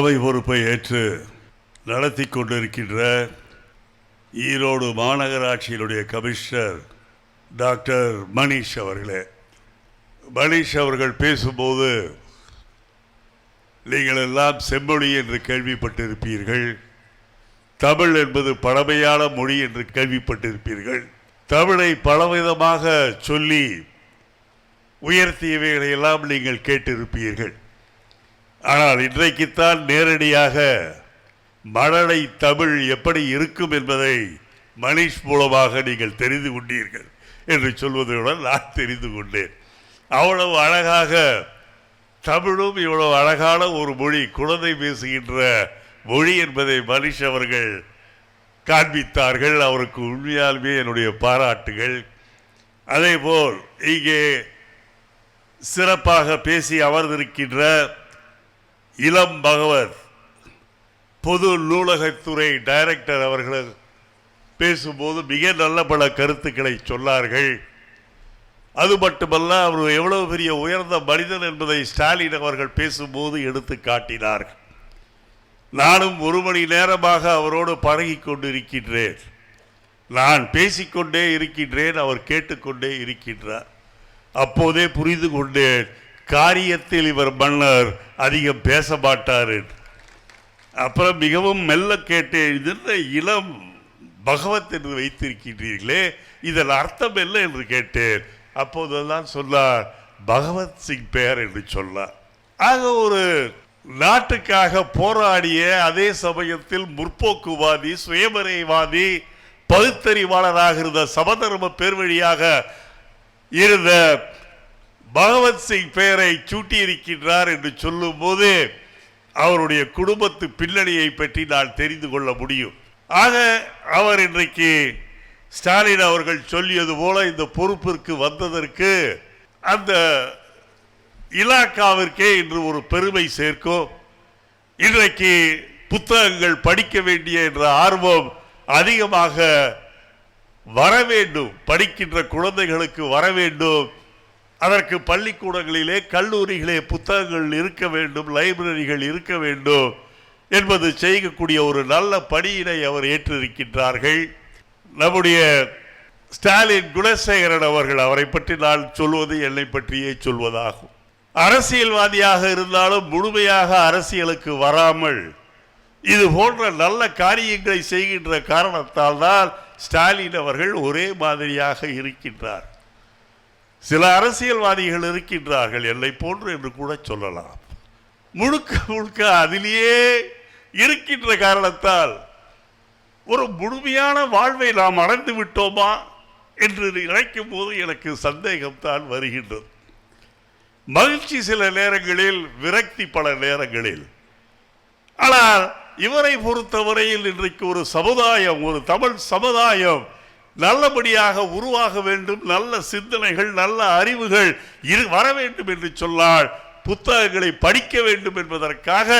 தலைமை பொறுப்பை ஏற்று நடத்தி கொண்டிருக்கின்ற ஈரோடு மாநகராட்சியினுடைய கமிஷனர் டாக்டர் மணிஷ் அவர்களே. மணிஷ் அவர்கள் பேசும்போது நீங்கள் எல்லாம் செம்மொழி என்று கேள்விப்பட்டிருப்பீர்கள். தமிழ் என்பது பழமையான மொழி என்று கேள்விப்பட்டிருப்பீர்கள். தமிழை பலவிதமாக சொல்லி உயர்த்தியவைகளை எல்லாம் நீங்கள் கேட்டிருப்பீர்கள். ஆனால் இன்றைக்குத்தான் நேரடியாக மழலை தமிழ் எப்படி இருக்கும் என்பதை மணிஷ் மூலமாக நீங்கள் தெரிந்து கொண்டீர்கள் என்று சொல்வதுடன் நான் தெரிந்து கொண்டேன். அவ்வளவு அழகாக தமிழும் இவ்வளவு அழகான ஒரு மொழி குழந்தை பேசுகின்ற மொழி என்பதை மனிஷ் அவர்கள் காண்பித்தார்கள். அவருக்கு உண்மையாலுமே என்னுடைய பாராட்டுகள். அதேபோல் இங்கே சிறப்பாக பேசி அமர்ந்திருக்கின்ற இளம் பகவத் பொது நூலகத்துறை டைரக்டர் அவர்கள் பேசும்போது மிக நல்ல பல கருத்துக்களை சொன்னார்கள். அது மட்டுமல்ல அவர் எவ்வளவு பெரிய உயர்ந்த மனிதன் என்பதை ஸ்டாலின் அவர்கள் பேசும்போது எடுத்து காட்டினார்கள். நானும் ஒரு மணி நேரமாக அவரோடு பழகி கொண்டிருக்கின்றேன். நான் பேசிக்கொண்டே இருக்கின்றேன் அவர் கேட்டுக்கொண்டே இருக்கின்றார். அப்போதே புரிந்து கொண்டேன் காரியத்தில் இவர் மன்னர் அதிகம் பேச மாட்டார் அப்புறம் மிகவும் மெல்ல கேட்டேன் இது இளம் பகவத் என்று வைத்திருக்கின்றீர்களே இதன் அர்த்தம் என்ன? என்று கேட்டேன். அப்போதெல்லாம் சொன்னார் பகவத் சிங் பெயர் என்று சொன்னார். ஆக ஒரு நாட்டுக்காக போராடிய அதே சமயத்தில் முற்போக்குவாதி சுயமறைவாதி பகுத்தறிவாளராக இருந்த சமதர்ம பேர் வழியாக இருந்த பகவத் சிங் பெயரை சூட்டியிருக்கின்றார் என்று சொல்லும்போது அவருடைய குடும்பத்து பின்னணியை பற்றி நான் தெரிந்து கொள்ள முடியும். ஆக அவர் இன்றைக்கு ஸ்டாலின் அவர்கள் சொல்லியது போல இந்த பொறுப்பிற்கு வந்ததற்கு அந்த இலாக்காவிற்கே இன்று ஒரு பெருமை சேர்க்கும். இன்றைக்கு புத்தகங்கள் படிக்க வேண்டிய என்ற ஆர்வம் அதிகமாக வர வேண்டும். படிக்கின்ற குழந்தைகளுக்கு வர வேண்டும். அதற்கு பள்ளிக்கூடங்களிலே கல்லூரிகளே புத்தகங்கள் இருக்க வேண்டும் லைப்ரரிகள் இருக்க வேண்டும் என்பது செய்யக்கூடிய ஒரு நல்ல பணியினை அவர் ஏற்றிருக்கின்றார்கள். நம்முடைய ஸ்டாலின் குணசேகரன் அவர்கள் அவரை பற்றி நான் சொல்வது என்னை பற்றியே சொல்வதாகும். அரசியல்வாதியாக இருந்தாலும் முழுமையாக அரசியலுக்கு வராமல் இது போன்ற நல்ல காரியங்களை செய்கின்ற காரணத்தால் தான் ஸ்டாலின் அவர்கள் ஒரே மாதிரியாக இருக்கின்றார். சில அரசியல்வாதிகள் இருக்கின்றார்கள் என்னை போன்று என்று கூட சொல்லலாம். முழுக்க முழுக்க அதிலேயே இருக்கின்ற காரணத்தால் ஒரு முழுமையான வாழ்வை நாம் அடைந்து விட்டோமா என்று நினைக்கும் போது எனக்கு சந்தேகம்தான் வருகின்றது. மகிழ்ச்சி சில நேரங்களில் விரக்தி பல நேரங்களில். ஆனால் இவரை பொறுத்தவரையில் இன்றைக்கு ஒரு சமுதாயம் ஒரு தமிழ் சமுதாயம் நல்லபடியாக உருவாக வேண்டும். நல்ல சிந்தனைகள் நல்ல அறிவுகள் இரு வர வேண்டும் என்று சொன்னால் புத்தகங்களை படிக்க வேண்டும் என்பதற்காக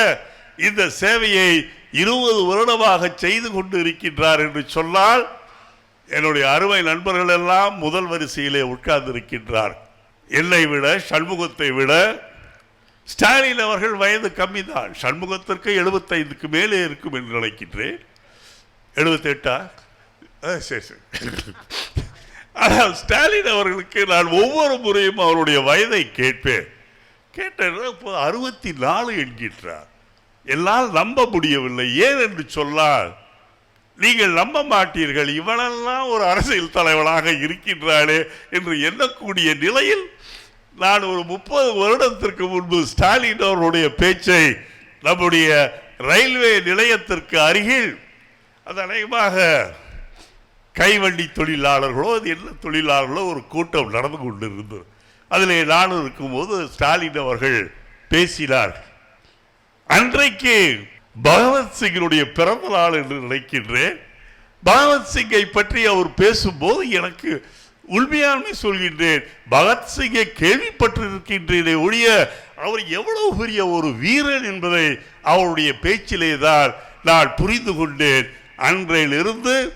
இந்த சேவையை இருபது வருடமாக செய்து கொண்டு இருக்கின்றார் என்று சொன்னால் என்னுடைய அருமை நண்பர்கள் எல்லாம் முதல் வரிசையிலே உட்கார்ந்து இருக்கின்றார் என்னை விட சண்முகத்தை விட ஸ்டாலின் அவர்கள் வயது கம்மி தான் சண்முகத்திற்கு எழுபத்தைந்துக்கு மேலே இருக்கும் என்று நினைக்கின்றேன். எழுபத்தெட்டா? சரி சரி. ஆனால் ஸ்டாலின் அவர்களுக்கு நான் ஒவ்வொரு முறையும் அவருடைய வயதை கேட்பேன். கேட்டேன் இப்போ அறுபத்தி நாலு என்கின்றார். என்னால் நம்ப முடியவில்லை. ஏன் என்று சொன்னால் நீங்கள் நம்ப மாட்டீர்கள். இவனெல்லாம் ஒரு அரசியல் தலைவனாக இருக்கின்றாளே என்று எண்ணக்கூடிய நிலையில் நான் ஒரு முப்பது வருடத்திற்கு முன்பு ஸ்டாலின் அவருடைய பேச்சை நம்முடைய ரயில்வே நிலையத்திற்கு அருகில் அது அநேகமாக கைவண்டி தொழிலாளர்களோ அது என்ன தொழிலாளர்களோ ஒரு கூட்டம் நடந்து கொண்டு இருந்தது அதில் நானும் இருக்கும்போது ஸ்டாலின் அவர்கள் பேசினார். அன்றைக்கு பகவத் சிங்கினுடைய பிறந்த நாள் என்று நினைக்கின்றேன். பகவத் சிங்கை பற்றி அவர் பேசும்போது எனக்கு உண்மையாலுமே சொல்கின்றேன். பகத்சிங்கை கேள்விப்பட்டிருக்கின்றேனே ஒழிய அவர் எவ்வளவு பெரிய ஒரு வீரன் என்பதை அவருடைய பேச்சிலே தான் நான் புரிந்து கொண்டேன். அன்றையிலிருந்து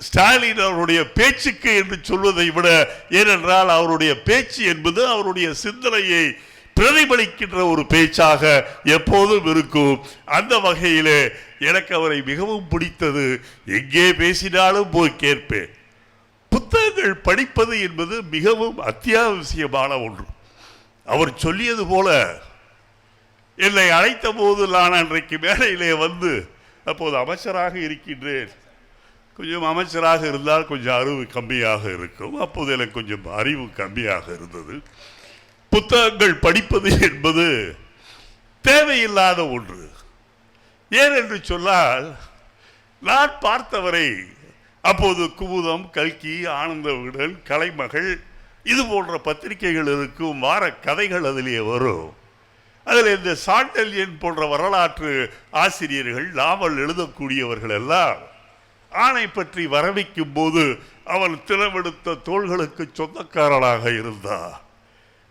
ஸ்டாலின் அவருடைய பேச்சுக்கு என்று சொல்வதை விட ஏனென்றால் அவருடைய பேச்சு என்பது அவருடைய சிந்தனையை பிரதிபலிக்கின்ற ஒரு பேச்சாக எப்போதும் இருக்கும். அந்த வகையிலே எனக்கு அவரை மிகவும் பிடித்தது. எங்கே பேசினாலும் போய் கேட்பேன். புத்தகங்கள் படிப்பது என்பது மிகவும் அத்தியாவசியமான ஒன்று. அவர் சொல்லியது போல என்னை அழைத்த போது நான் அன்றைக்கு மேடையிலே வந்து அப்போது அமைச்சராக இருக்கின்றேன். கொஞ்சம் அமைச்சராக இருந்தால் கொஞ்சம் அறிவு கம்மியாக இருக்கும். அப்போது எனக்கு கொஞ்சம் அறிவு கம்மியாக இருந்தது. புத்தகங்கள் படிப்பது என்பது தேவையில்லாத ஒன்று. ஏன் என்று சொன்னால் நான் பார்த்தவரை அப்போது குமுதம் கல்கி ஆனந்த விகடன் கலைமகள் இது போன்ற பத்திரிகைகள் இருக்கும் வார கதைகள் அதிலே வரும். அதில் இந்த சாண்டல்யன் போன்ற வரலாற்று ஆசிரியர்கள் நாவல் எழுதக்கூடியவர்கள் எல்லாம் ஆணை பற்றி வரவிக்கும் போது அவன் திறமெடுத்த தோள்களுக்கு சொந்தக்காரனாக இருந்தார்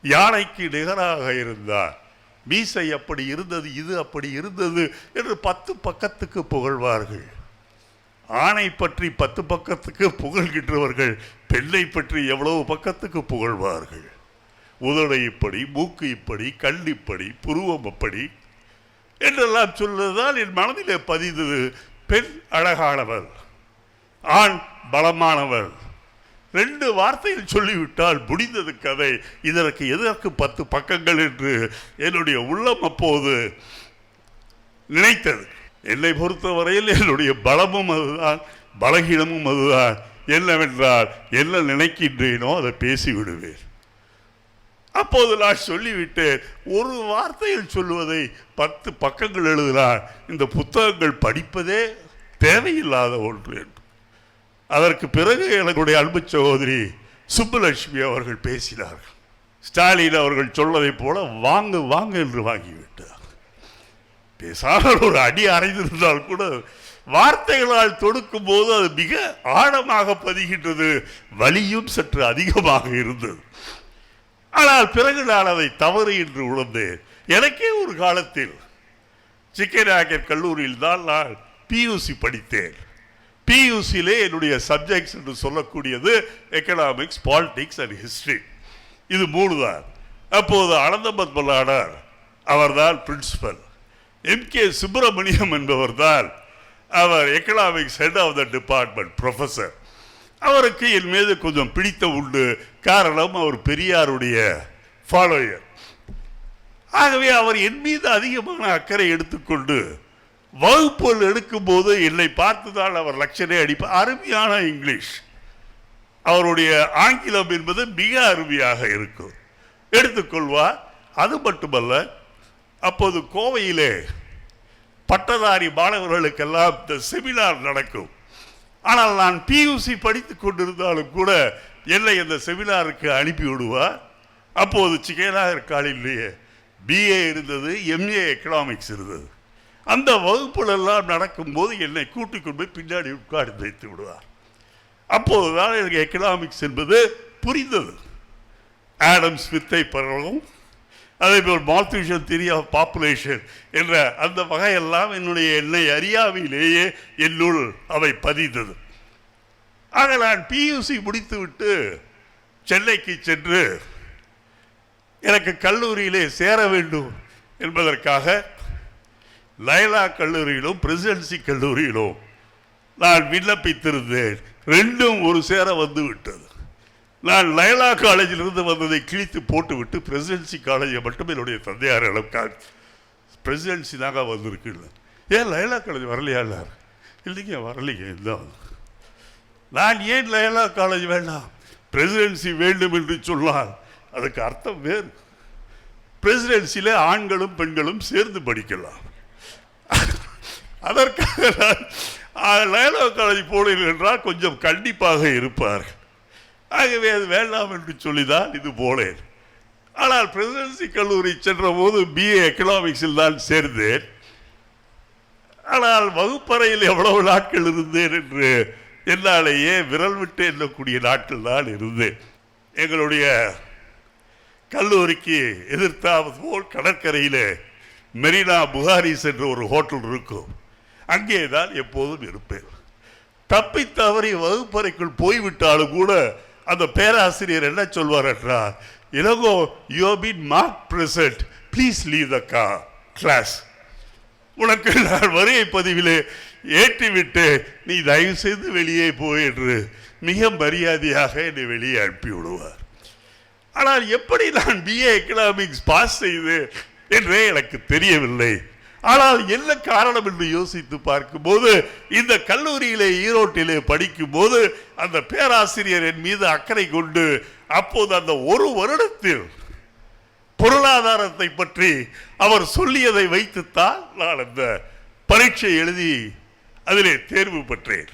யானைக்கு நிகராக இருந்தார் மீசை அப்படி இருந்தது இது அப்படி இருந்தது என்று பத்து பக்கத்துக்கு புகழ்வார்கள். ஆணை பற்றி பத்து பக்கத்துக்கு புகழ்கின்றவர்கள் பெண்ணை பற்றி எவ்வளவு பக்கத்துக்கு புகழ்வார்கள்? உதடை இப்படி மூக்கு இப்படி கண் இப்படி புருவம் அப்படி என்றெல்லாம் சொல்வதால் என் மனதிலே பதிந்தது பெண் அழகானவர் ஆண் பலமானவர். ரெண்டு வார்த்தையில் சொல்லிவிட்டால் முடிந்தது கதை. இதற்கு எதற்கு பத்து பக்கங்கள் என்று என்னுடைய உள்ளம் அப்போது நினைத்தது. என்னை பொறுத்தவரையில் என்னுடைய பலமும் அதுதான் பலகீனமும் அதுதான். என்னவென்றால் என்ன நினைக்கின்றேனோ அதை பேசிவிடுவேன். அப்போது நான் சொல்லிவிட்டேன் ஒரு வார்த்தையில் சொல்லுவதை பத்து பக்கங்கள் எழுதினால் இந்த புத்தகங்கள் படிப்பதே தேவையில்லாத ஒன்று என்று. அதற்கு பிறகு எங்களுடைய அன்பு சகோதரி சுப்புலட்சுமி அவர்கள் பேசினார்கள். ஸ்டாலின் அவர்கள் சொல்வதைப் போல வாங்க வாங்க என்று வாங்கிவிட்டார். பேசாமல் ஒரு அடி அறைந்திருந்தால் கூட வார்த்தைகளால் தொடுக்கும் போது அது மிக ஆழமாக பதிகின்றது. வலியும் சற்று அதிகமாக இருந்தது. ஆனால் பிறகு நான் அதை தவறு என்று உணர்ந்தேன். எனக்கே ஒரு காலத்தில் சிக்கனாகர் கல்லூரியில் தான் நான் பியூசி படித்தேன். பியூசியிலே என்னுடைய சப்ஜெக்ட்ஸ் என்று சொல்லக்கூடியது எக்கனாமிக்ஸ் பாலிடிக்ஸ் அண்ட் ஹிஸ்ட்ரி இது மூணு தான் அப்போது அனந்தமத் மல்லானார் அவர்தான் பிரின்சிபல் எம் கே சுப்பிரமணியம் என்பவர் தான் அவர் economics head of the department professor அவருக்கு என் மீது கொஞ்சம் பிடித்த உண்டு. காரணம் அவர் பெரியாருடைய ஃபாலோயர் ஆகவே அவர் என் மீது அதிகமான அக்கறை எடுத்துக்கொண்டு வகுப்புகள் எடுக்கும்போது என்னை பார்த்துதான் அவர் லட்சணை அடிப்பார் அருமையான இங்கிலீஷ். அவருடைய ஆங்கிலம் என்பது மிக அருமையாக இருக்கும். எடுத்துக்கொள்வார். அது மட்டுமல்ல அப்போது கோவையிலே பட்டதாரி மாணவர்களுக்கெல்லாம் இந்த செமினார் நடக்கும். ஆனால் நான் பியூசி படித்து கொண்டிருந்தாலும் கூட என்னை அந்த செமினாருக்கு அனுப்பி விடுவார். அப்போது சிகேநாகர் காலிலேயே பிஏ இருந்தது எம்ஏ எக்கனாமிக்ஸ் இருந்தது. அந்த வகுப்புலெல்லாம் நடக்கும்போது என்னை கூட்டிக் கொண்டு போய் பின்னாடி உட்கார்ந்து வைத்து விடுவார். அப்போது தான் எனக்கு எக்கனாமிக்ஸ் என்பது புரிந்தது. ஆடம் ஸ்மித்தை பரவும் அதே போல் மால்டிஷன் தியரி ஆஃப் பாப்புலேஷன் என்ற அந்த வகையெல்லாம் என்னுடைய என்னை அறியாமையிலேயே என்னுள் அவை பதிந்தது. ஆக நான் பியூசி முடித்துவிட்டு சென்னைக்கு சென்று எனக்கு கல்லூரியிலே சேர வேண்டும் என்பதற்காக லைலா கல்லூரியிலும் பிரசிடென்சி கல்லூரியிலும் நான் விண்ணப்பித்திருந்தேன். ரெண்டும் ஒரு சேர வந்து விட்டது. நான் லைலா காலேஜிலிருந்து வந்ததை கிழித்து போட்டுவிட்டு பிரசிடென்சி காலேஜை மட்டும் என்னுடைய தந்தையார் அளவுக்கார் பிரசிடென்சி தாங்க வந்திருக்கு ஏன் லைலா காலேஜ் வரலையா இல்லைங்க வரலைங்க இதுதான் நான் ஏன் லைலா காலேஜ் வேண்டாம்? பிரசிடென்சி வேண்டும் என்று சொன்னால் அதுக்கு அர்த்தம் வேறு. பிரசிடென்சியில் ஆண்களும் பெண்களும் சேர்ந்து படிக்கலாம். அதற்காக நான் லைலா காலேஜ் என்றால் கொஞ்சம் கண்டிப்பாக இருப்பார்கள். ஆகவே அது வேண்டாம் என்று சொல்லிதான் இது போனேன் ஆனால் பிரசிடென்சி கல்லூரி சென்ற போது பிஏ எக்கனாமிக்ஸில் தான் சேர்ந்தேன். ஆனால் வகுப்பறையில் எவ்வளவு நாட்கள் இருந்தேன் என்று என்னாலேயே விரல் விட்டு எண்ணக்கூடிய நாட்கள் தான் இருந்தேன். எங்களுடைய கல்லூரிக்கு எதிர்த்தாவது போல் கடற்கரையில் மெரினா புகாரிஸ் என்ற ஒரு ஹோட்டல் இருக்கும். அங்கே தான் எப்போதும் இருப்பேன். தப்பி தவறி வகுப்பறைக்குள் போய்விட்டாலும் கூட அந்த பேராசிரியர் என்ன சொல்வார் என்றால் Ilango you been mark present please leave the கா கிளாஸ் உனக்கு நான் வருகை பதிவிலே ஏற்றிவிட்டு நீ தயவு செய்து வெளியே போய் என்று மிக மரியாதையாக என்னை வெளியே அனுப்பி விடுவார் ஆனால் எப்படி நான் பிஏ எக்கனாமிக்ஸ் பாஸ் செய்து என்றே எனக்கு தெரியவில்லை. ஆனால் என்ன காரணம் என்று யோசித்து பார்க்கும்போது இந்த கல்லூரியிலே ஈரோட்டிலே படிக்கும்போது அந்த பேராசிரியர் என் மீது அக்கறை கொண்டு அப்போது அந்த ஒரு வருடத்தில் பொருளாதாரத்தை பற்றி அவர் சொல்லியதை வைத்துத்தான் நான் அந்த பரீட்சை எழுதி அதிலே தேர்வு பெற்றேன்.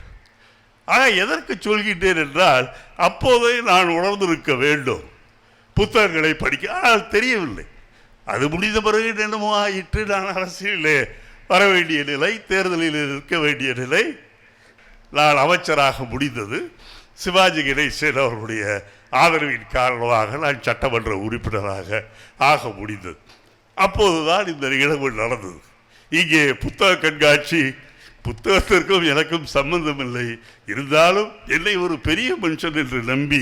ஆக எதற்கு சொல்கின்றேன் என்றால் அப்போதே நான் உணர்ந்திருக்க வேண்டும். புத்தகங்களை படிக்க ஆனால் தெரியவில்லை. அது முடிந்த பிறகு என்னமோ ஆயிற்று. நான் அரசியலே வர வேண்டிய நிலை தேர்தலில் இருக்க வேண்டிய நிலை. நான் அமைச்சராக முடிந்தது. சிவாஜி கணேசன் அவர்களுடைய ஆதரவின் காரணமாக நான் சட்டமன்ற உறுப்பினராக ஆக முடிந்தது. அப்போதுதான் இந்த நிகழ்வு நடந்தது. இங்கே புத்தக கண்காட்சி புத்தகத்திற்கும் எனக்கும் சம்பந்தம் இல்லை. இருந்தாலும் என்னை ஒரு பெரிய மனுஷன் என்று நம்பி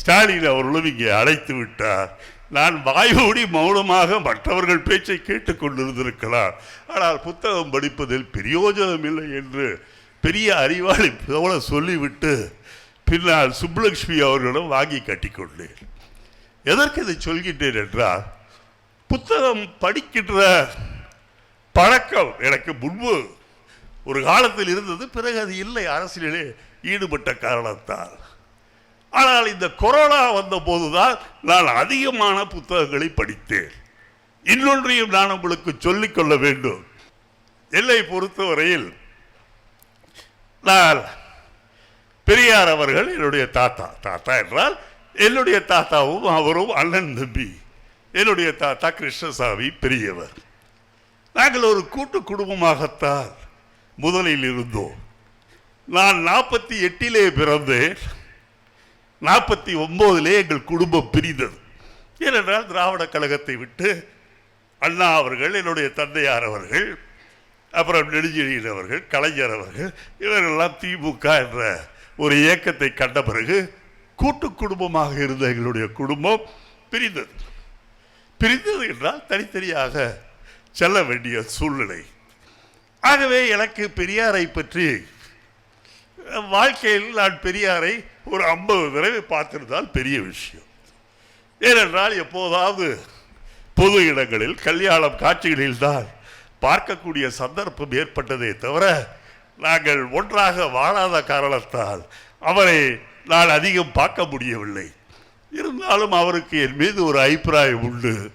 ஸ்டாலின் அவர்களும் இங்கே அழைத்து விட்டார். நான் வாயோடி மௌனமாக மற்றவர்கள் பேச்சை கேட்டுக்கொண்டிருந்திருக்கிறார் ஆனால் புத்தகம் படிப்பதில் பிரயோஜனம் இல்லை என்று பெரிய அறிவாளி போல சொல்லிவிட்டு பின்னால் சுப்புலட்சுமி அவர்களிடம் வாங்கி கட்டிக்கொண்டேன். எதற்கு இதை சொல்கின்றேன் என்றால் புத்தகம் படிக்கின்ற பழக்கம் எனக்கு முன்பு ஒரு காலத்தில் இருந்தது பிறகு அது இல்லை. அரசியலிலே ஈடுபட்ட காரணத்தால். ஆனால் இந்த கொரோனா வந்த போதுதான் நான் அதிகமான புத்தகங்களை படித்தேன். இன்னொன்றையும் நான் உங்களுக்கு சொல்லிக்கொள்ள வேண்டும். என்னை பொறுத்தவரையில் நான் பெரியார் அவர்கள் என்னுடைய தாத்தா தாத்தா என்றால் என்னுடைய தாத்தாவும் அவரும் அண்ணன் தம்பி. என்னுடைய தாத்தா கிருஷ்ணசாமி பெரியவர். நாங்கள் ஒரு கூட்டு குடும்பமாகத்தான் முதலில் இருந்தோம். நான் நாற்பத்தி எட்டிலே பிறந்தேன். நாற்பத்தி ஒன்பதிலே எங்கள் குடும்பம் பிரிந்தது. ஏனென்றால் திராவிட கழகத்தை விட்டு அண்ணா அவர்கள் என்னுடைய தந்தையார் அவர்கள் அப்புறம் நெடுஞ்செழியன் அவர்கள் கலைஞர் அவர்கள் இவரெல்லாம் திமுக என்ற ஒரு இயக்கத்தை கண்ட பிறகு கூட்டு குடும்பமாக இருந்த எங்களுடைய குடும்பம் பிரிந்தது. பிரிந்தது என்றால் தனித்தனியாக செல்ல வேண்டிய சூழ்நிலை. ஆகவே எனக்கு பெரியாரை பற்றி வாழ்க்கையில் நான் பெரியாரை ஒரு ஐம்பது தடவை பார்த்திருந்தால் பெரிய விஷயம். ஏனென்றால் எப்போதாவது பொது இடங்களில் கல்யாணம் காட்சிகளில் தான் பார்க்கக்கூடிய சந்தர்ப்பம் ஏற்பட்டதே தவிர நாங்கள் ஒன்றாக வாழாத காரணத்தால் அவரை நான் அதிகம் பார்க்க முடியவில்லை. இருந்தாலும் அவருக்கு என் மீது ஒரு அபிப்பிராயம் உண்டு.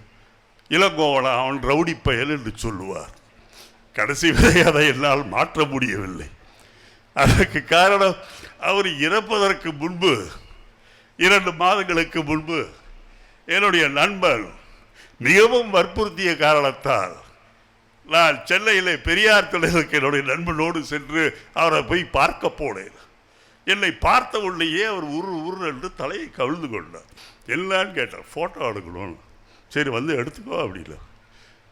இளங்கோவனா அவன் ரவுடி பயல் என்று சொல்லுவார். கடைசி வரை அதை என்னால் மாற்ற முடியவில்லை. அதற்கு காரணம் அவர் இறப்பதற்கு முன்பு இரண்டு மாதங்களுக்கு முன்பு என்னுடைய நண்பன் மிகவும் வற்புறுத்திய காரணத்தால் நான் சென்னையிலே பெரியார் தலைவருக்கு என்னுடைய நண்பனோடு சென்று அவரை போய் பார்க்க போனேன். என்னை பார்த்த உள்ளேயே அவர் உரு உரு என்று தலையை கவிழ்ந்து கொண்டார். என்னான்னு கேட்டார் ஃபோட்டோ எடுக்கணும். சரி வந்து எடுத்துக்கோ அப்படின்னா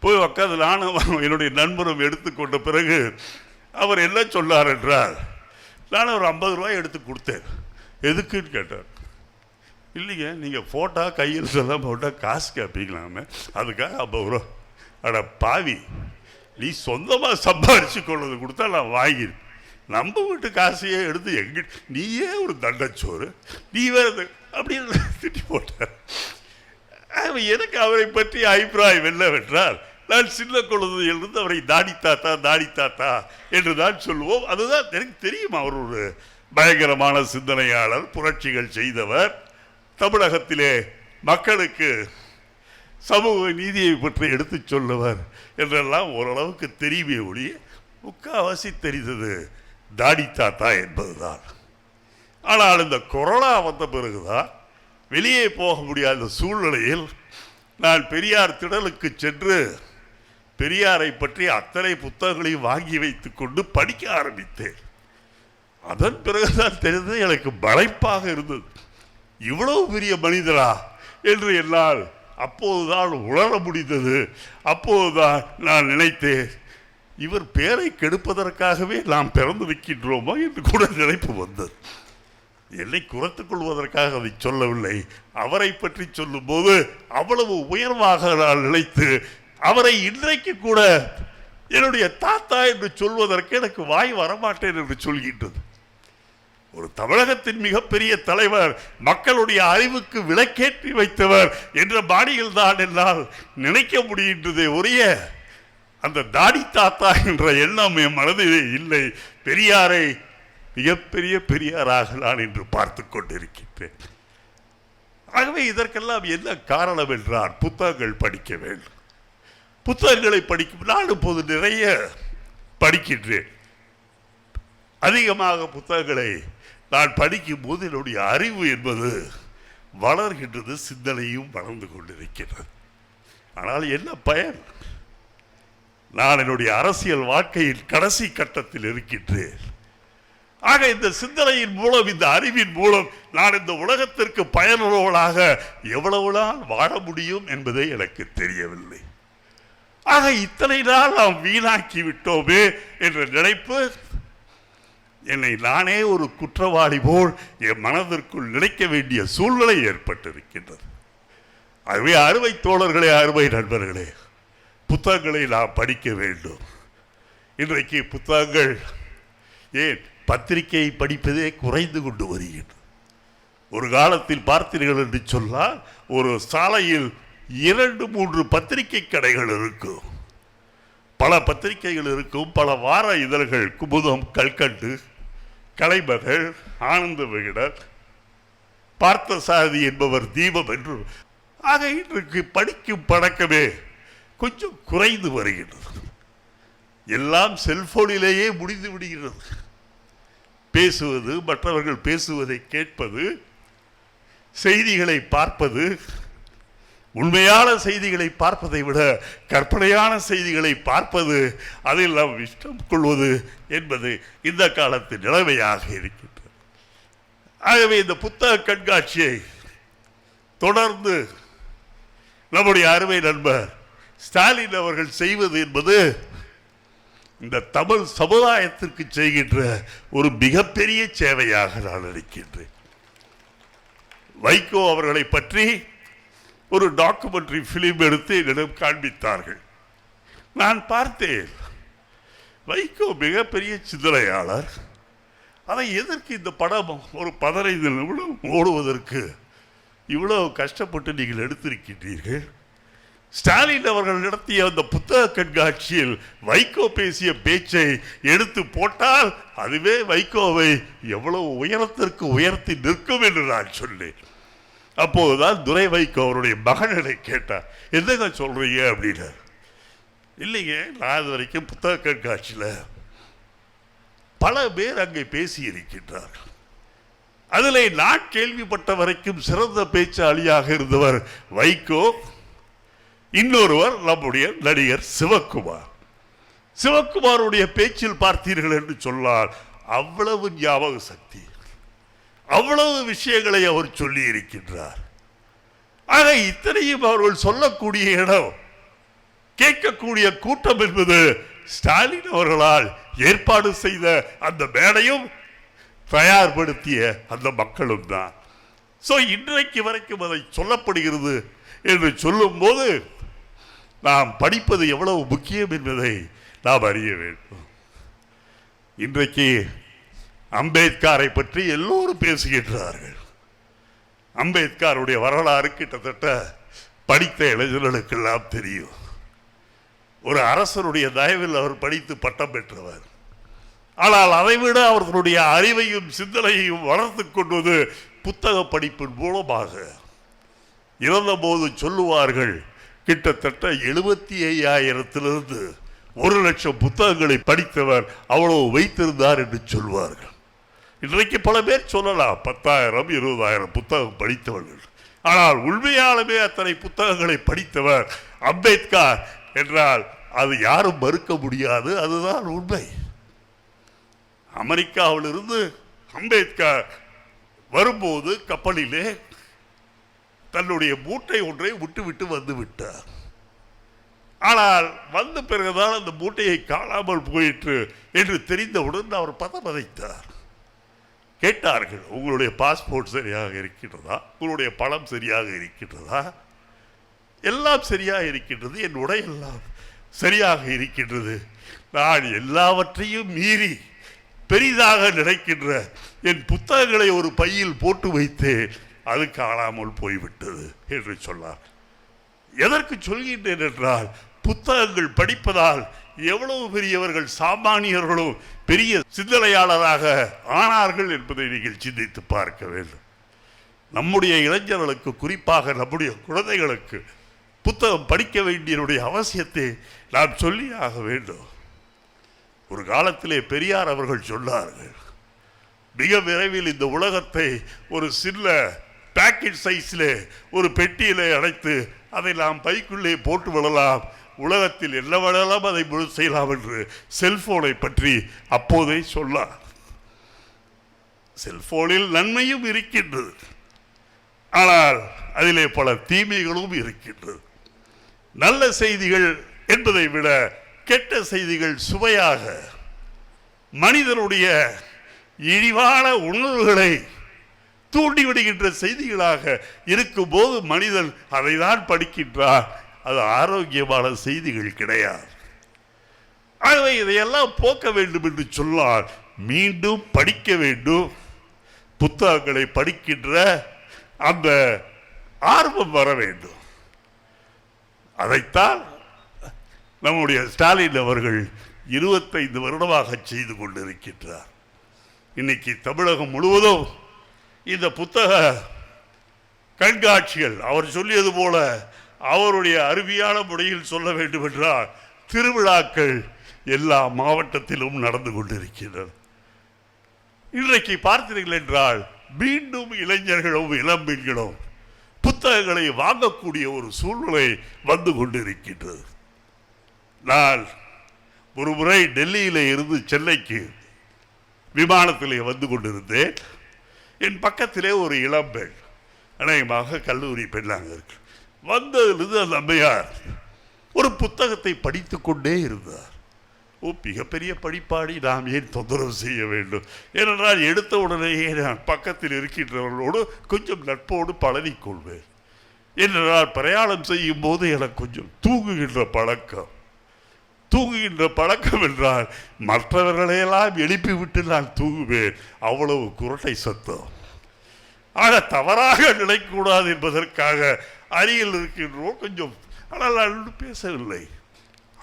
போய் உட்காந்து நானும் என்னுடைய நண்பரும் எடுத்துக்கொண்ட பிறகு அவர் என்ன சொன்னார் என்றால் நான் ஒரு ஐம்பது ரூபாய் எடுத்து கொடுத்தேன். எதுக்குன்னு கேட்டார். இல்லைங்க நீங்கள் ஃபோட்டோ கையெழுத்தெல்லாம் போட்டால் காசு கேட்பீங்களாமே அதுக்காக ஐம்பது ரூபா. அட பாவி நீ சொந்தமாக சம்பாரிச்சு கொள்ளது கொடுத்தா நான் வாங்கிடு நம்ம வீட்டு காசையே எடுத்து எங்க நீயே ஒரு தண்டச்சோறு. நீ வேறு அப்படின்னு திட்டி போட்டார். எனக்கு அவரை பற்றி அபிப்பிராயம் என்னவென்றால் நான் சின்ன குழந்தையிலிருந்து அவரை தாடி தாத்தா தாடி தாத்தா என்று தான் சொல்லுவோம். அதுதான் எனக்கு தெரியும். அவர் ஒரு பயங்கரமான சிந்தனையாளர் புரட்சிகள் செய்தவர். தமிழகத்திலே மக்களுக்கு சமூக நீதியை பற்றி எடுத்துச் சொல்லுவர் என்றெல்லாம் ஓரளவுக்கு தெரியுமே ஒழிய முக்காவாசி தெரிந்தது தாடி தாத்தா என்பதுதான். ஆனால் இந்த கொரோனா வந்த பிறகுதான் வெளியே போக முடியாத சூழ்நிலையில் நான் பெரியார் திடலுக்கு சென்று பெரியாரை பற்றி அத்தனை புத்தகங்களையும் வாங்கி வைத்துக்கொண்டு படிக்க ஆரம்பித்தேன். அதன் பிறகுதான் தெரிந்தது எனக்கு மலைப்பாக இருந்தது. இவ்வளவு பெரிய மனிதரா என்று என்னால் அப்போதுதான் உணர முடிந்தது. அப்போதுதான் நான் நினைத்தேன் இவர் பேரை கெடுப்பதற்காகவே நாம் பிறந்து வைக்கின்றோமா என்று கூட நினைப்பு வந்தது. என்னை குறைத்துக் கொள்வதற்காக அதை சொல்லவில்லை. அவரை பற்றி சொல்லும்போது அவ்வளவு உயர்வாக நான் நினைத்து அவரை இன்றைக்கு கூட என்னுடைய தாத்தா என்று சொல்வதற்கு எனக்கு வாய் வரமாட்டேன் என்று சொல்கின்றது. ஒரு தமிழகத்தின் மிகப்பெரிய தலைவர் மக்களுடைய அறிவுக்கு விளக்கேற்றி வைத்தவர் என்ற பாணியில் தான் என்னால் நினைக்க முடிகின்றதே ஒரிய அந்த தாடி தாத்தா என்ற எண்ணம் என் மனதிலே இல்லை. பெரியாரை மிகப்பெரிய பெரியாராக நான் இன்று பார்த்து கொண்டிருக்கின்றேன். ஆகவே இதற்கெல்லாம் என்ன காரணம் என்றால் புத்தகங்கள் படிக்க வேண்டும். புத்தகங்களை படிக்கும் நான் இப்போது நிறைய படிக்கின்றேன். அதிகமாக புத்தகங்களை நான் படிக்கும் போது என்னுடைய அறிவு என்பது வளர்கின்றது சிந்தனையும் வளர்ந்து கொண்டிருக்கிறது ஆனால் என்ன பயன்? நான் என்னுடைய அரசியல் வாழ்க்கையின் கடைசி கட்டத்தில் இருக்கின்றேன். ஆக இந்த சிந்தனையின் மூலம் இந்த அறிவின் மூலம் நான் இந்த உலகத்திற்கு பயனுள்ளவளாக எவ்வளவு நாள் வாழ முடியும் என்பதே எனக்கு தெரியவில்லை. ஆக இத்தனை நாள் நாம் வீணாக்கி விட்டோமே என்ற நினைப்பு என்னை நானே ஒரு குற்றவாளி போல் என் மனதிற்குள் நினைக்க வேண்டிய சூழ்நிலை ஏற்பட்டிருக்கின்றது. ஆகவே அறுவை தோழர்களே அறுவை நண்பர்களே புத்தகங்களை நாம் படிக்க வேண்டும். இன்றைக்கு புத்தகங்கள் ஏன் பத்திரிகையை படிப்பதே குறைந்து கொண்டு வருகின்றது. ஒரு காலத்தில் பார்த்தீர்கள் என்று சொன்னால் ஒரு சாலையில் இரண்டு மூன்று பத்திரிகை கடைகள் இருக்கும். பல பத்திரிகைகள் இருக்கும். பல வார இதழ்கள் குமுதம் கல்கண்டு கலைமகள் ஆனந்த விகடன் பார்த்தசாரதி என்பவர் தீபம் என்று. ஆக இன்றைக்கு படிக்கும் பழக்கமே கொஞ்சம் குறைந்து வருகின்றது. எல்லாம் செல்போனிலேயே முடிந்து விடுகிறது. பேசுவது மற்றவர்கள் பேசுவதை கேட்பது செய்திகளை பார்ப்பது உண்மையான செய்திகளை பார்ப்பதை விட கற்பனையான செய்திகளை பார்ப்பது அதில் நாம் இஷ்டம் கொள்வது என்பது இந்த காலத்து நிலைமையாக இருக்கின்றது. ஆகவே இந்த புத்தக கண்காட்சியை தொடர்ந்து நம்முடைய அருமை நண்பர் ஸ்டாலின் அவர்கள் செய்வது என்பது இந்த தமிழ் சமுதாயத்திற்கு செய்கின்ற ஒரு மிகப்பெரிய சேவையாக நான் நினைக்கின்றேன். வைகோ அவர்களை பற்றி ஒரு டாக்குமெண்ட்ரி ஃபிலிம் எடுத்து என்னிடம் காண்பித்தார்கள். நான் பார்த்தேன். வைகோ மிகப்பெரிய சிந்தனையாளர். அதை எதற்கு இந்த படம் ஒரு பதினைந்து நிமிடம் ஓடுவதற்கு இவ்வளோ கஷ்டப்பட்டு நீங்கள் எடுத்திருக்கின்றீர்கள். ஸ்டாலின் அவர்கள் நடத்திய அந்த புத்தக கண்காட்சியில் வைகோ பேசிய பேச்சை எடுத்து போட்டால் அதுவே வைகோவை எவ்வளவு உயரத்திற்கு உயர்த்தி நிற்கும் என்று நான் சொன்னேன். அப்போதுதான் துரை வைகோ அவருடைய மகன்களை கேட்டார். என்னங்க சொல்றீங்க அப்படின்னு. இல்லைங்க நான் இது வரைக்கும் புத்தக கண்காட்சியில் பல பேர் அங்கே பேசி இருக்கின்றார்கள் நான் கேள்விப்பட்ட வரைக்கும் சிறந்த பேச்சாளியாக இருந்தவர் வைகோ இன்னொருவர் நம்முடைய நடிகர் சிவக்குமார் சிவக்குமாருடைய பேச்சில் பார்த்தீர்கள் என்று சொன்னால் அவ்வளவு ஞாபக சக்தி. அவ்வளவு விஷயங்களை அவர் சொல்லி இருக்கின்றார் ஆக இத்தனையும் அவர்கள் சொல்லக்கூடிய இடம் கேட்கக்கூடிய கூட்டம் என்பது ஸ்டாலின் அவர்களால் ஏற்பாடு செய்த அந்த மேடையும் தயார்படுத்திய அந்த மக்களும் தான். ஸோ இன்றைக்கு வரைக்கும் அதை சொல்லப்படுகிறது என்று சொல்லும்போது நாம் படிப்பது எவ்வளவு முக்கியம் என்பதை நாம் அறிய வேண்டும். இன்றைக்கு அம்பேத்கரை பற்றி எல்லோரும் பேசுகின்றார்கள். அம்பேத்கருடைய வரலாறு கிட்டத்தட்ட படித்த இளைஞர்களுக்கெல்லாம் தெரியும். ஒரு அரசனுடைய தயவில் அவர் படித்து பட்டம் பெற்றவர். ஆனால் அதைவிட அவர்களுடைய அறிவையும் சிந்தனையையும் வளர்த்து கொண்டது புத்தக படிப்பின் மூலமாக. இறந்தபோது சொல்லுவார்கள் கிட்டத்தட்ட எழுபத்தி ஐயாயிரத்திலிருந்து ஒரு லட்சம் புத்தகங்களை படித்தவர் அவ்வளவு வைத்திருந்தார் என்று சொல்வார்கள். இன்றைக்கு பல பேர் சொல்லலாம் பத்தாயிரம் இருபதாயிரம் புத்தகம் படித்தவர்கள். ஆனால் உண்மையாலுமே அத்தனை புத்தகங்களை படித்தவர் அம்பேத்கர் என்றால் அது யாரும் மறுக்க முடியாது அதுதான் உண்மை. அமெரிக்காவிலிருந்து அம்பேத்கர் வரும்போது கப்பலிலே தன்னுடைய மூட்டை ஒன்றை விட்டுவிட்டு வந்து விட்டார். ஆனால் வந்த பிறகுதான் அந்த மூட்டையை காணாமல் போயிற்று என்று தெரிந்தவுடன் அவர் பதமதைத்தார் கேட்டார்கள் உங்களுடைய பாஸ்போர்ட் சரியாக இருக்கின்றதா? உங்களுடைய பணம் சரியாக இருக்கின்றதா? எல்லாம் சரியாக இருக்கின்றது என் உடை எல்லாம் சரியாக இருக்கின்றது. நான் எல்லாவற்றையும் மீறி பெரிதாக நினைக்கின்ற என் புத்தகங்களை ஒரு பையில் போட்டு வைத்து அது காணாமல் போய்விட்டது என்று சொன்னார். எதற்கு சொல்கின்றேன் என்றால் புத்தகங்கள் படிப்பதால் எவ்வளவு பெரியவர்கள் சாமானியர்களும் பெரிய சிந்தனையாளராக ஆனார்கள் என்பதை நீங்கள் சிந்தித்து பார்க்க வேண்டும். நம்முடைய இளைஞர்களுக்கு குறிப்பாக நம்முடைய குழந்தைகளுக்கு புத்தகம் படிக்க வேண்டியனுடைய அவசியத்தை நாம் சொல்லி ஆக வேண்டும். ஒரு காலத்திலே பெரியார் அவர்கள் சொன்னார்கள் மிக விரைவில் இந்த உலகத்தை ஒரு சின்ன பேக்கெட் சைஸில் ஒரு பெட்டியிலே அடைத்து அதை நாம் பைக்குள்ளே போட்டு விடலாம். உலகத்தில் என்ன அதை முழு செய்யலாம் என்று செல்போனை பற்றி அப்போதே சொன்னார். செல்போனில் நன்மையும் இருக்கின்றது. ஆனால் அதிலே பல தீமைகளும் இருக்கின்றது. நல்ல செய்திகள் என்பதை விட கெட்ட செய்திகள் சுவையாக மனிதனுடைய இழிவான உணர்வுகளை தூண்டிவிடுகின்ற செய்திகளாக இருக்கும்போது மனிதன் அதை தான் படிக்கின்றான் அது ஆரோக்கியமான செய்திகள் கிடையாது. ஆகவே இதையெல்லாம் போக்க வேண்டும் என்று சொன்னால் மீண்டும் படிக்க வேண்டும். புத்தகங்களை படிக்கின்ற அந்த ஆர்வம் வர வேண்டும். அதைத்தான் நம்முடைய ஸ்டாலின் அவர்கள் இருபத்தைந்து வருடமாக செய்து கொண்டிருக்கின்றார். இன்னைக்கு தமிழகம் முழுவதும் இந்த புத்தக கண்காட்சிகள் அவர் சொல்லியது போல அவருடைய அருமையான முறையில் சொல்ல வேண்டும் என்றால் திருவிழாக்கள் எல்லா மாவட்டத்திலும் நடந்து கொண்டிருக்கிறது இன்றைக்கு பார்த்தீர்கள் என்றால் மீண்டும் இளைஞர்களும் இளம்பெண்களும் புத்தகங்களை வாங்கக்கூடிய ஒரு சூழ்நிலை வந்து கொண்டிருக்கின்றது. நான் ஒரு முறை டெல்லியில் இருந்து சென்னைக்கு விமானத்திலே வந்து கொண்டிருந்தேன். என் பக்கத்திலே ஒரு இளம்பெண் அநேகமாக கல்லூரி பெண்ணாங்க இருக்கு. வந்ததிலிருந்து அந்த அம்மையார் ஒரு புத்தகத்தை படித்து கொண்டே இருந்தார். ஓ மிகப்பெரிய படிப்பாடி நாம் ஏன் தொந்தரவு செய்ய வேண்டும்? ஏனென்றால் எடுத்த உடனேயே நான் பக்கத்தில் இருக்கின்றவர்களோடு கொஞ்சம் நட்போடு பழகிக்கொள்வேன் ஏனென்றால் பிரயாணம் செய்யும் போது எனக்கு கொஞ்சம் தூங்குகின்ற பழக்கம். தூங்குகின்ற பழக்கம் என்றால் மற்றவர்களையெல்லாம் எழுப்பிவிட்டு நான் தூங்குவேன். அவ்வளவு குரட்டை சத்தம். ஆக தவறாக நினைக்கக்கூடாது என்பதற்காக அருகில் இருக்கின்றோம். கொஞ்சம் ஆனால் நான் பேசவில்லை.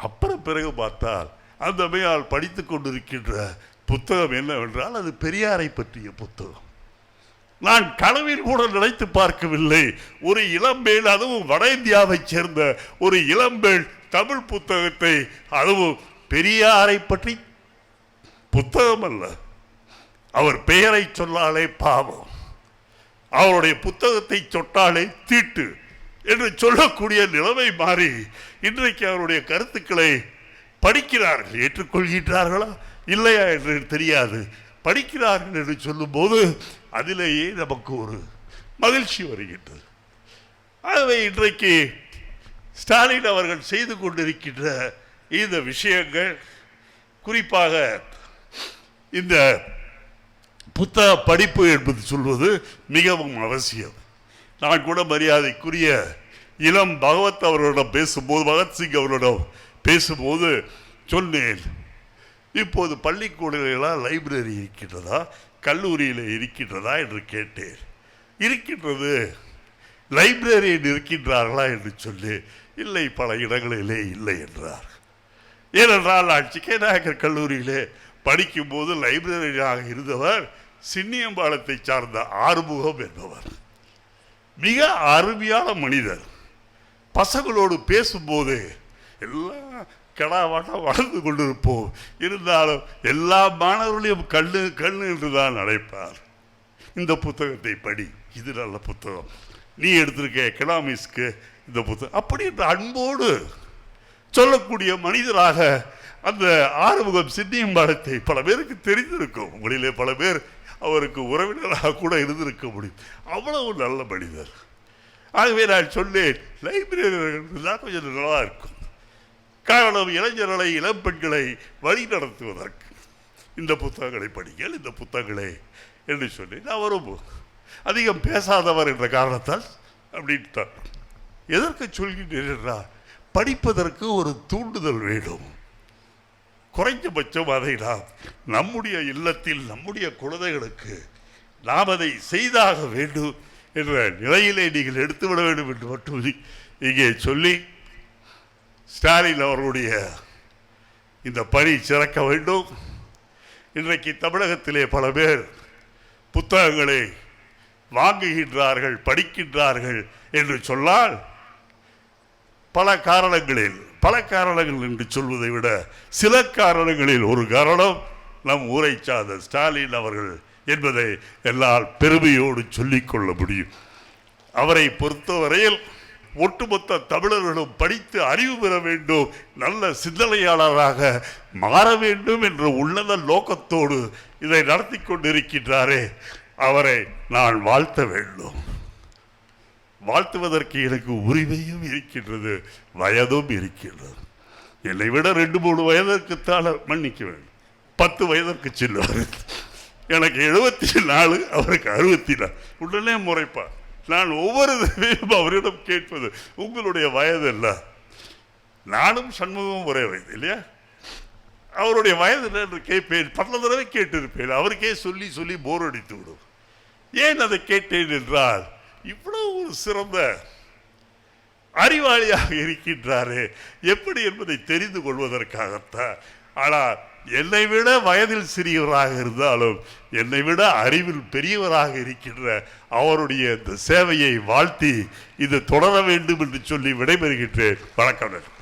அப்புறம் பிறகு பார்த்தால் அந்த அம்மையால் படித்து கொண்டிருக்கின்ற புத்தகம் என்னவென்றால் அது பெரியாரை பற்றிய புத்தகம். நான் கனவில் கூட நினைத்து பார்க்கவில்லை. ஒரு இளம்பெண் அதுவும் வட இந்தியாவைச் சேர்ந்த ஒரு இளம்பெண் தமிழ் புத்தகத்தை அதுவும் பெரியாரை பற்றி புத்தகம் அல்ல. அவர் பெயரை சொன்னாலே பாவம். அவருடைய புத்தகத்தை சொன்னாலே தீட்டு. என்று சொல்லக்கூடிய நிலைமை மாறி இன்றைக்கு அவருடைய கருத்துக்களை படிக்கிறார்கள் ஏற்றுக்கொள்கின்றார்களா? இல்லையா என்று தெரியாது. படிக்கிறார்கள் என்று சொல்லும்போது அதிலேயே நமக்கு ஒரு மகிழ்ச்சி வருகின்றது. ஆகவே இன்றைக்கு ஸ்டாலின் அவர்கள் செய்து கொண்டிருக்கின்ற இந்த விஷயங்கள் குறிப்பாக இந்த புத்தக படிப்பு என்பது சொல்வது மிகவும் அவசியம். நான் கூட மரியாதைக்குரிய இளம் பகவத் அவர்களிடம் பேசும்போது பகத்சிங் அவர்களிடம் பேசும்போது சொன்னேன். இப்போது பள்ளிக்கூடங்களெல்லாம் லைப்ரரி இருக்கின்றதா? கல்லூரியில் இருக்கின்றதா என்று கேட்டேன். இருக்கின்றது. லைப்ரரியில் இருக்கின்றார்களா என்று சொல்லி இல்லை பல இடங்களிலே இல்லை என்றார். ஏனென்றால் நான் சிக்கநாயக்கர் கல்லூரியிலே படிக்கும்போது லைப்ரரியாக இருந்தவர் சின்னியம்பாலத்தை சார்ந்த ஆறுமுகம் என்பவர். மிக அருமையான மனிதர். பசங்களோடு பேசும்போது எல்லாம் கடாவாட்டா வளர்ந்து கொண்டிருப்போம். இருந்தாலும் எல்லா மாணவர்களையும் கண்ணு கண்ணு என்று தான் அழைப்பார். இந்த புத்தகத்தை படி. இது நல்ல புத்தகம். நீ எடுத்திருக்க எக்கனாமிக்ஸ்க்கு இந்த புத்தகம். அப்படி என்ற அன்போடு சொல்லக்கூடிய மனிதராக அந்த ஆறுமுகம் சித்தியம்பாடத்தை பல பேருக்கு தெரிந்திருக்கும். உங்களிலே பல பேர் அவருக்கு உறவினராக கூட இருந்திருக்க முடியும். அவ்வளவு நல்ல மனிதர். ஆகவே நான் சொன்னேன் லைப்ரரி தான் கொஞ்சம் நல்லா இருக்கும். காரணம் இளைஞர்களை இளம்பெண்களை வழி நடத்துவதற்கு. இந்த புத்தகங்களை படிங்கள் இந்த புத்தகங்களை என்று சொல்லி அவரும் அதிகம் பேசாதவர் என்ற காரணத்தால் அப்படின்ட்டார் எதற்கு சொல்கின்றேன் என்றால் படிப்பதற்கு ஒரு தூண்டுதல் வேண்டும் குறைந்தபட்சம் அதை நாம் நம்முடைய இல்லத்தில் நம்முடைய குழந்தைகளுக்கு நாம் அதை செய்தாக வேண்டும் என்ற நிலையிலே நீங்கள் எடுத்துவிட வேண்டும் என்று மட்டும் இங்கே சொல்லி ஸ்டாலின் அவர்களுடைய இந்த பணி சிறக்க வேண்டும். இன்றைக்கு தமிழகத்திலே பல பேர் புத்தகங்களை வாங்குகின்றார்கள் படிக்கின்றார்கள் என்று சொன்னால் பல காரணங்களில் பல காரணங்கள் என்று சொல்வதை விட சில காரணங்களில் ஒரு காரணம் நம் ஊரை சார்ந்த ஸ்டாலின் அவர்கள் என்பதை எல்லால் பெருமையோடு சொல்லிக்கொள்ள முடியும். அவரை பொறுத்தவரையில் ஒட்டுமொத்த தமிழர்களும் படித்து அறிவு பெற வேண்டும் நல்ல சிந்தனையாளராக மாற வேண்டும் என்ற உள்ளத நோக்கத்தோடு இதை நடத்தி கொண்டிருக்கின்றாரே. அவரை நான் வாழ்த்த வேண்டும். வாழ்த்துவதற்கு எனக்கு உரிமையும் இருக்கின்றது வயதும் இருக்கின்றது. என்னை விட ரெண்டு மூணு வயதிற்குத்தான் மன்னிக்க வேண்டும் பத்து வயதிற்கு செல்வார் எனக்கு எழுபத்தி நாலு அவருக்கு அறுபத்தி நாலு உடனே முறைப்பார் நான் ஒவ்வொரு தடவையும் அவரிடம் கேட்பது உங்களுடைய வயது இல்லை நானும் சண்முகம் ஒரே வயது இல்லையா? அவருடைய வயது இல்லை என்று கேட்பேன். பல தடவை கேட்டிருப்பேன். அவருக்கே சொல்லி சொல்லி போர் அடித்து விடும் ஏன் அதை கேட்டேன் என்றால் இவ்வளவு ஒரு சிறந்த அறிவாளியாக இருக்கின்றாரே. எப்படி என்பதை தெரிந்து கொள்வதற்காகத்தான். ஆனால் என்னை விட வயதில் சிறியவராக இருந்தாலும் என்னை விட அறிவில் பெரியவராக இருக்கின்ற அவருடைய இந்த சேவையை வாழ்த்தி இது தொடர வேண்டும் என்று சொல்லி விடைபெறுகின்றேன். வணக்கம்.